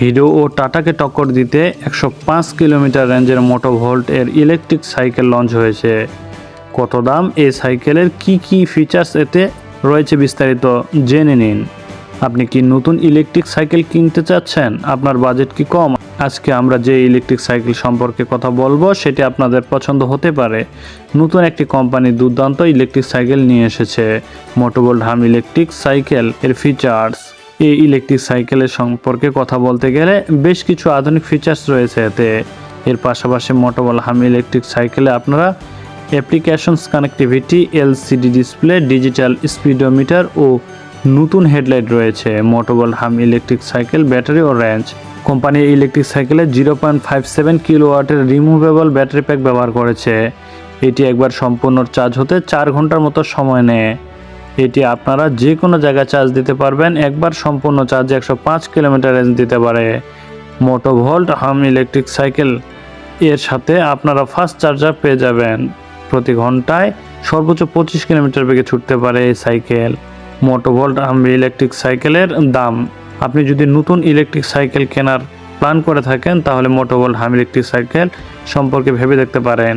Hero ও টাটাকে টক্কর দিতে একশো পাঁচ কিলোমিটার রেঞ্জের মোটো ভোল্ট এর ইলেকট্রিক সাইকেল লঞ্চ হয়েছে। কত দাম? এই সাইকেলের কি কি ফিচার্স এতে রয়েছে বিস্তারিত জেনে নিন। আপনি কি নতুন ইলেকট্রিক সাইকেল কিনতে চাচ্ছেন? আপনার বাজেট কি কম? আজকে আমরা যে ইলেকট্রিক সাইকেল সম্পর্কে কথা বলব, সেটি আপনাদের পছন্দ হতে পারে। নতুন একটি কোম্পানি দুর্দান্ত ইলেকট্রিক সাইকেল নিয়ে এসেছে। মোটোবোল্ট হাম ইলেকট্রিক সাইকেল এর ফিচার্স এই ইলেকট্রিক সাইকেলের সম্পর্কে কথা বলতে গেলে বেশ কিছু আধুনিক ফিচার্স রয়েছে এতে। এর পাশাপাশি মোটোবল হাম ইলেকট্রিক সাইকেলে আপনারা applications connectivity LCD display digital speedometer ও নতুন হেডলাইট রয়েছে। Motovolt Hum electric cycle battery ও রেঞ্জ কোম্পানি ইলেকট্রিক সাইকেলে জিরো পয়েন্ট ফাইভ সেভেন কিলোওয়াটের রিমুভেবল ব্যাটারি প্যাক ব্যবহার করেছে। এটি একবার সম্পূর্ণ চার্জ হতে চার ঘণ্টার মতো সময় নেয়। এটি আপনারা যে কোনো জায়গায় চার্জ দিতে পারবেন। একবার সম্পূর্ণ চার্জে একশো পাঁচ কিলোমিটার রেঞ্জ দিতে পারে। Moto Volt Hum electric cycle এর সাথে আপনারা ফাস্ট চার্জার পেয়ে যাবেন। প্রতি ঘন্টায় সর্বোচ্চ পঁচিশ কিলোমিটার বেগে ছুটতে পারে এই cycle Moto Volt Hum electric সাইকেলের দাম। আপনি যদি নতুন ইলেকট্রিক সাইকেল কেনার প্ল্যান করে থাকেন, তাহলে Moto Volt Hum electric cycle সম্পর্কে ভেবে দেখতে পারেন।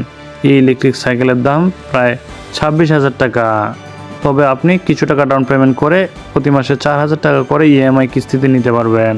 এই ইলেকট্রিক সাইকেলের দাম প্রায় ছাব্বিশ হাজার টাকা। তবে আপনি কিছু টাকা ডাউন পেমেন্ট করে প্রতি মাসে চার হাজার টাকা করে ইএমআই কিস্তিতে নিতে পারবেন।